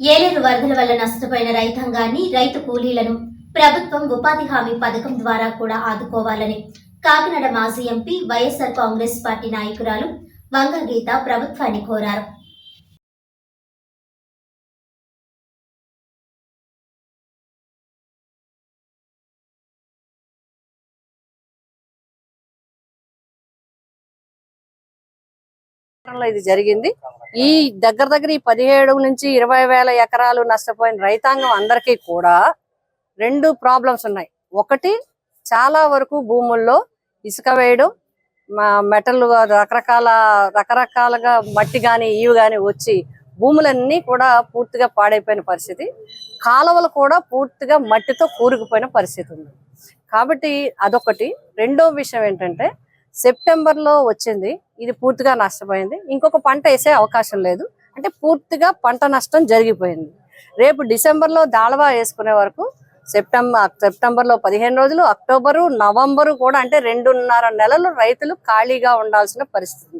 ఏలేరు వరదల వల్ల నష్టపోయిన రైతాంగాన్ని రైతు కూలీలను ప్రభుత్వం ఉపాధి హామీ పథకం ద్వారా కూడా ఆదుకోవాలని కాకినాడ మాజీ ఎంపీ వైఎస్ఆర్ కాంగ్రెస్ పార్టీ నాయకురాలు వంగ గీత ప్రభుత్వాన్ని కోరారు. ఇది జరిగింది. ఈ దగ్గర దగ్గర ఈ పదిహేడు నుంచి ఇరవై వేల ఎకరాలు నష్టపోయిన రైతాంగం అందరికీ కూడా రెండు ప్రాబ్లమ్స్ ఉన్నాయి. ఒకటి చాలా వరకు భూముల్లో ఇసుక వేయడం మా మెటల్ రకరకాల రకరకాలుగా మట్టి కానీ ఇవి కానీ వచ్చి భూములన్నీ కూడా పూర్తిగా పాడైపోయిన పరిస్థితి. కాలువలు కూడా పూర్తిగా మట్టితో కూరుకుపోయిన పరిస్థితి ఉంది. కాబట్టి అదొకటి. రెండో విషయం ఏంటంటే సెప్టెంబర్లో వచ్చింది. ఇది పూర్తిగా నష్టపోయింది. ఇంకొక పంట వేసే అవకాశం లేదు. అంటే పూర్తిగా పంట నష్టం జరిగిపోయింది. రేపు డిసెంబర్లో దాళవా వేసుకునే వరకు సెప్టెంబర్ సెప్టెంబర్లో పదిహేను రోజులు అక్టోబరు నవంబరు కూడా అంటే రెండున్నర నెలలు రైతులు ఖాళీగా ఉండాల్సిన పరిస్థితి.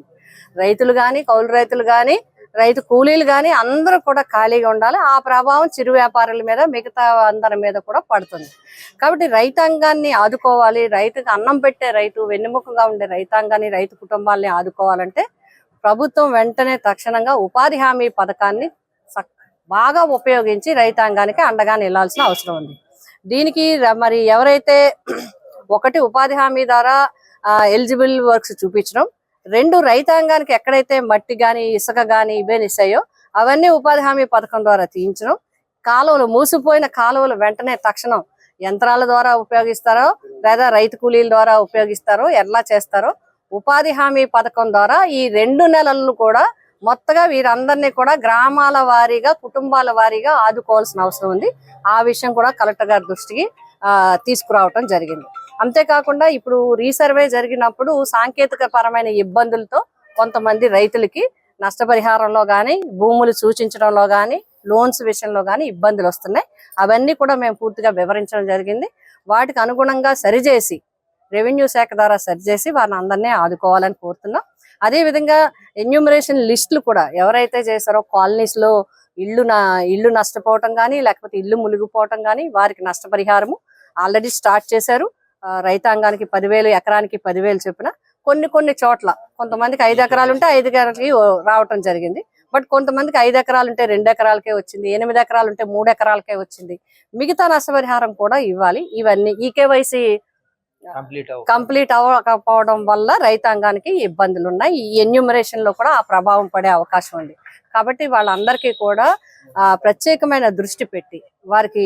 రైతులు కానీ కౌలు రైతులు కానీ రైతు కూలీలు కానీ అందరూ కూడా ఖాళీగా ఉండాలి. ఆ ప్రభావం చిరు వ్యాపారుల మీద మిగతా అందరి మీద కూడా పడుతుంది. కాబట్టి రైతాంగాన్ని ఆదుకోవాలి. రైతుకు అన్నం పెట్టే రైతు వెన్నెముకగా ఉండే రైతాంగాన్ని రైతు కుటుంబాల్ని ఆదుకోవాలంటే ప్రభుత్వం వెంటనే తక్షణంగా ఉపాధి హామీ పథకాన్ని బాగా ఉపయోగించి రైతాంగానికి అండగా నిల్లాల్సిన అవసరం ఉంది. దీనికి మరి ఎవరైతే ఒకటి ఉపాధి హామీ ద్వారా ఎలిజిబుల్ వర్క్స్ చూపించడం రెండు రైతాంగానికి ఎక్కడైతే మట్టి గాని ఇసుక గాని ఇవేనిస్తాయో అవన్నీ ఉపాధి హామీ పథకం ద్వారా తీయించడం కాలువలు మూసిపోయిన కాలువలు వెంటనే తక్షణం యంత్రాల ద్వారా ఉపయోగిస్తారో లేదా రైతు కూలీల ద్వారా ఉపయోగిస్తారో ఎలా చేస్తారో ఉపాధి హామీ పథకం ద్వారా ఈ రెండు నెలలను కూడా మొత్తగా వీరందరినీ కూడా గ్రామాల వారీగా కుటుంబాల వారీగా ఆదుకోవాల్సిన అవసరం ఉంది. ఆ విషయం కూడా కలెక్టర్ గారి దృష్టికి తీసుకురావటం జరిగింది. అంతేకాకుండా ఇప్పుడు రీసర్వే జరిగినప్పుడు సాంకేతిక పరమైన ఇబ్బందులతో కొంతమంది రైతులకి నష్టపరిహారంలో కానీ భూములు సూచించడంలో కానీ లోన్స్ విషయంలో కానీ ఇబ్బందులు వస్తున్నాయి. అవన్నీ కూడా మేము పూర్తిగా వివరించడం జరిగింది. వాటికి అనుగుణంగా సరిచేసి రెవెన్యూ శాఖ ద్వారా సరిచేసి వారిని అందరినీ ఆదుకోవాలని కోరుతున్నాం. అదే విధంగా ఎన్యూమరేషన్ లిస్టులు కూడా ఎవరైతే చేశారో కాలనీస్లో ఇల్లు నా ఇల్లు నష్టపోవటం కానీ లేకపోతే ఇల్లు మునిగిపోవటం కానీ వారికి నష్టపరిహారము ఆల్రెడీ స్టార్ట్ చేశారు. రైతాంగానికి పదివేలు ఎకరానికి పదివేలు చొప్పున కొన్ని కొన్ని చోట్ల కొంతమందికి ఐదు ఎకరాలు ఉంటే ఐదు ఎకరాలకి రావటం జరిగింది. బట్ కొంతమందికి ఐదు ఎకరాలు ఉంటే రెండు ఎకరాలకే వచ్చింది ఎనిమిది ఎకరాలు ఉంటే మూడు ఎకరాలకే వచ్చింది. మిగతా నష్టపరిహారం కూడా ఇవ్వాలి. ఇవన్నీ ఈ కేవైసీ కంప్లీట్ అవ్వ కంప్లీట్ అవ్వకపోవడం వల్ల రైతాంగానికి ఇబ్బందులు ఉన్నాయి ఈ ఎన్యూమరేషన్లో కూడా ఆ ప్రభావం పడే అవకాశం ఉంది. కాబట్టి వాళ్ళందరికీ కూడా ఆ, ప్రత్యేకమైన దృష్టి పెట్టి వారికి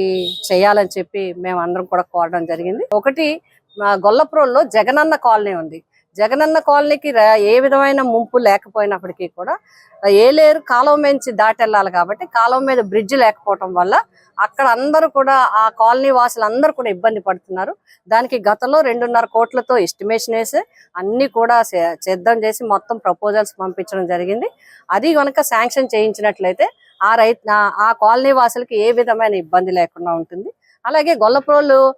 చేయాలని చెప్పి మేము అందరం కూడా కోరడం జరిగింది. ఒకటి మా గొల్లప్రోల్లో జగనన్న కాలనీ ఉంది. జగనన్న కాలనీకి ఏ విధమైన ముంపు లేకపోయినప్పటికీ కూడా ఏలేరు కాలువ మించి దాటెళ్ళాలి కాబట్టి కాలువ మీద బ్రిడ్జ్ లేకపోవటం వల్ల అక్కడ అందరూ కూడా ఆ కాలనీ వాసులు అందరూ కూడా ఇబ్బంది పడుతున్నారు. దానికి గతంలో రెండున్నర కోట్లతో ఎస్టిమేషన్ వేసి అన్ని కూడా సిద్ధం చేసి మొత్తం ప్రపోజల్స్ పంపించడం జరిగింది. అది కనుక శాంక్షన్ చేయించినట్లయితే ఆ రైతు ఆ- కాలనీ వాసులకి ఏ విధమైన ఇబ్బంది లేకుండా ఉంటుంది. అలాగే గొల్లప్రోలు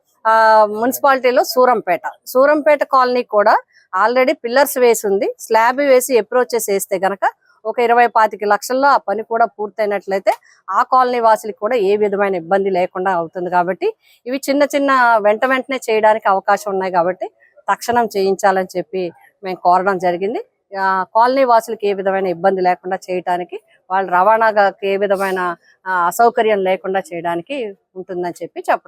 మున్సిపాలిటీలో సూరంపేట. సూరంపేట కాలనీ కూడా ఆల్రెడీ పిల్లర్స్ వేసి ఉంది స్లాబ్ వేసి అప్రోచెస్ వేస్తే గనక ఒక ఇరవై పాతిక లక్షల్లో ఆ పని కూడా పూర్తయినట్లయితే ఆ కాలనీ వాసులకు కూడా ఏ విధమైన ఇబ్బంది లేకుండా అవుతుంది కాబట్టి ఇవి చిన్న చిన్న వెంట వెంటనే చేయడానికి అవకాశం ఉన్నాయి కాబట్టి తక్షణం చేయించాలని చెప్పి మేము కోరడం జరిగింది. కాలనీ వాసులకు ఏ విధమైన ఇబ్బంది లేకుండా చేయడానికి వాళ్ళ రవాణాకి ఏ విధమైన అసౌకర్యం లేకుండా చేయడానికి ఉంటుందని చెప్పి చెప్పడం